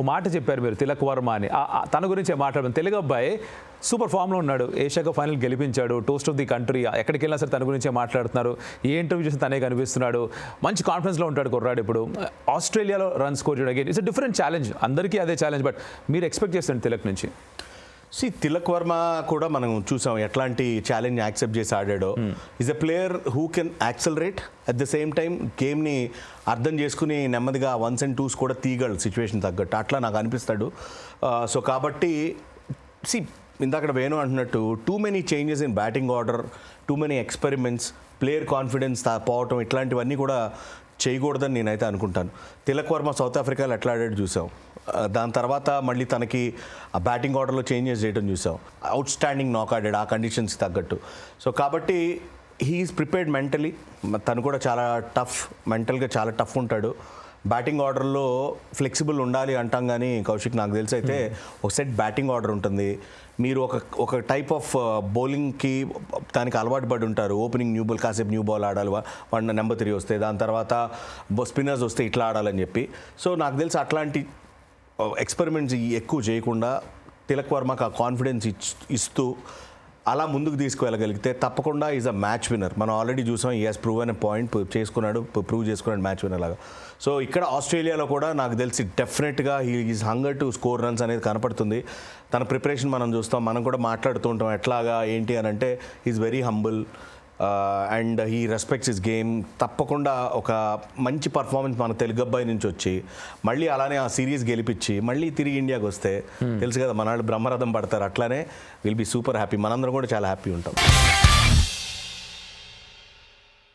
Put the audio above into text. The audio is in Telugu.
ఓ మాట చెప్పారు మీరు తిలక్ వర్మ అని. తన గురించే మాట్లాడడం తెలుగు అబ్బాయి సూపర్ ఫామ్లో ఉన్నాడు. Asia cup final గెలిపించాడు. Toast of the country. ఎక్కడికి వెళ్ళినా సరే తన గురించే మాట్లాడుతున్నారు. ఏ ఇంటర్వ్యూ చేసి తనే కనిపిస్తున్నాడు. మంచి కాన్ఫిడెన్స్లో ఉంటాడు కుర్రాడు ఇప్పుడు. ఆస్ట్రేలియాలో రన్ స్కోర్ చేయడం అగైన్ ఇట్స్ డిఫరెంట్ ఛాలెంజ్ అందరికీ అదే ఛాలెంజ్ బట్ మీరు ఎక్స్పెక్ట్ చేస్తాను తిలక్ నుంచి. సి తిలక్ వర్మ కూడా మనం చూసాం ఎట్లాంటి ఛాలెంజ్ యాక్సెప్ట్ చేసి ఆడాడో. Is a player who can accelerate at the same time గేమ్ని అర్థం చేసుకుని నెమ్మదిగా వన్స్ అండ్ టూస్ కూడా తీయగలడు సిచ్యువేషన్ తగ్గట్టు. అట్లా నాకు అనిపిస్తాడు. సో కాబట్టి సి ఇందాక Venu అంటున్నట్టు too many changes in batting order too many experiments player confidence పోవటం ఇట్లాంటివన్నీ కూడా చేయకూడదని నేనైతే అనుకుంటాను. తిలక్ వర్మ సౌత్ ఆఫ్రికాలో ఎట్లా ఆడాడు చూసాం దాని తర్వాత మళ్ళీ తనకి ఆ బ్యాటింగ్ ఆర్డర్లో చేంజెస్ చేయడం చూసాం అవుట్ స్టాండింగ్ నాక్ ఆడాడు ఆ కండిషన్స్కి తగ్గట్టు. సో కాబట్టి హీఈస్ ప్రిపేర్డ్ మెంటలీ తను కూడా చాలా టఫ్ మెంటల్గా చాలా టఫ్ ఉంటాడు. బ్యాటింగ్ ఆర్డర్లో ఫ్లెక్సిబుల్ ఉండాలి అంటాం కానీ కౌశిక్ నాకు తెలిసి అయితే ఒక సెట్ బ్యాటింగ్ ఆర్డర్ ఉంటుంది. మీరు ఒక ఒక టైప్ ఆఫ్ బౌలింగ్కి దానికి అలవాటు పడి ఉంటారు. ఓపెనింగ్ న్యూ బాల్ కాసేపు న్యూ బాల్ ఆడాలి వన్ నెంబర్ త్రీ వస్తే దాని తర్వాత స్పిన్నర్స్ వస్తే ఇట్లా ఆడాలని చెప్పి. సో నాకు తెలిసి అట్లాంటి ఎక్స్పెరిమెంట్స్ ఎక్కువ చేయకుండా తిలక్ వర్మకు ఆ కాన్ఫిడెన్స్ ఇస్తూ అలా ముందుకు తీసుకువెళ్ళగలిగితే తప్పకుండా ఈజ్ అ మ్యాచ్ విన్నర్. మనం ఆల్రెడీ చూసాం ఈ హాస్ ప్రూవ్ అనే పాయింట్ చేసుకున్నాడు ప్రూవ్ చేసుకున్నాడు మ్యాచ్ విన్నర్ లాగా. సో ఇక్కడ ఆస్ట్రేలియాలో కూడా నాకు తెలిసి డెఫినెట్గా he is hunger to score runs అనేది కనపడుతుంది. తన ప్రిపరేషన్ మనం చూస్తాం మనం కూడా మాట్లాడుతూ ఉంటాం ఎట్లాగా ఏంటి అని అంటే is very humble and he respects his game తప్పకుండా ఒక మంచి పర్ఫార్మెన్స్ మన తెలుగు అబ్బాయి నుంచి వచ్చి మళ్ళీ అలానే ఆ సిరీస్ గెలిపించి మళ్ళీ తిరిగి ఇండియాకి వస్తే తెలుసు కదా మన వాళ్ళు బ్రహ్మరథం పడతారు. అట్లానే విల్ బి సూపర్ హ్యాపీ మనందరం కూడా చాలా హ్యాపీ ఉంటాం.